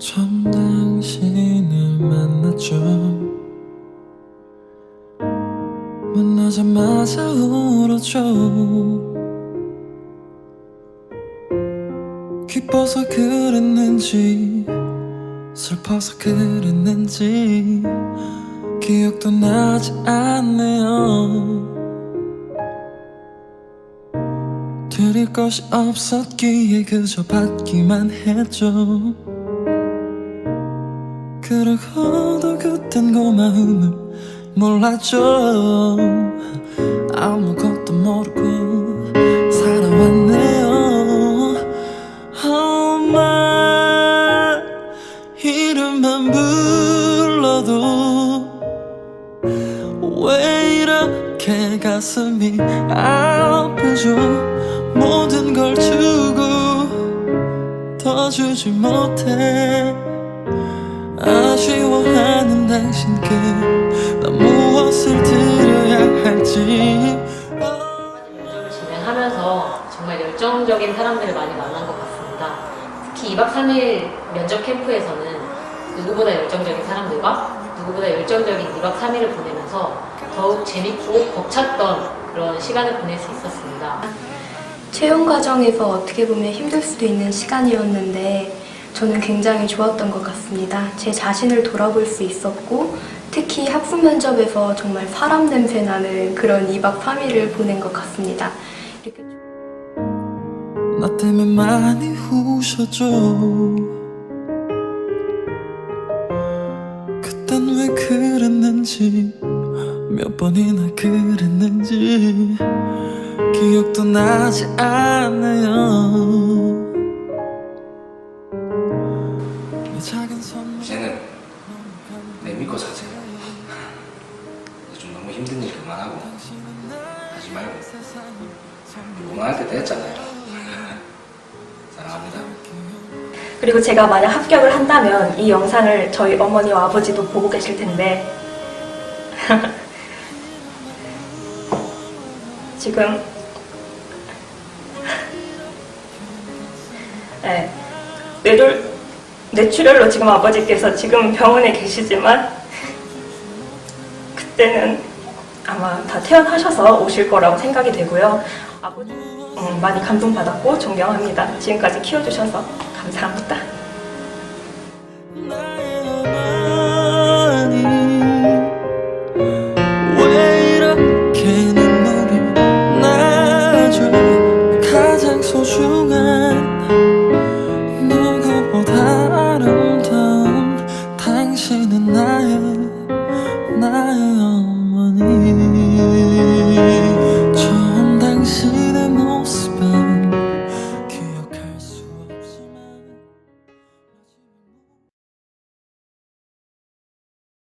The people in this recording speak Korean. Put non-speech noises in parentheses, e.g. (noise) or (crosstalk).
처음 당신을 만났죠. 만나자마자 울었죠. 기뻐서 그랬는지 슬퍼서 그랬는지 기억도 나지 않네요. 드릴 것이 없었기에 그저 받기만 했죠 그러고도 그땐 고마움을 몰랐죠. 아무것도 모르고 살아왔네요. 엄마 이름만 불러도 왜 이렇게 가슴이 아프죠? 모든 걸 주고 더 주지 못해 아쉬워하는 당신께 난 무엇을 드려야 할지 면접을 진행하면서 정말 열정적인 사람들을 많이 만난 것 같습니다. 특히 2박 3일 면접 캠프에서는 누구보다 열정적인 사람들과 누구보다 열정적인 2박 3일을 보내면서 더욱 재밌고 벅찼던 그런 시간을 보낼 수 있었습니다. 채용 과정에서 어떻게 보면 힘들 수도 있는 시간이었는데 저는 굉장히 좋았던 것 같습니다. 제 자신을 돌아볼 수 있었고 특히 학부 면접에서 정말 사람 냄새 나는 그런 2박 3일을 보낸 것 같습니다. 이렇게 나 때문에 많이 우셨죠 그땐 왜 그랬는지 몇 번이나 그랬는지 기억도 나지 않네요 이 이제는 내 믿고 사세요. 좀 너무 힘든 일 그만하고 하지 말고 그만할 때 됐잖아요. 사랑합니다. 그리고 제가 만약 합격을 한다면 이 영상을 저희 어머니와 아버지도 보고 계실 텐데 (laughs) 지금 (laughs) 네, 뇌졸, 뇌출혈로 지금 아버지께서 지금 병원에 계시지만 그때는 아마 다 퇴원하셔서 오실 거라고 생각이 되고요. 아버지 음, 많이 감동받았고 존경합니다. 지금까지 키워주셔서 감사합니다.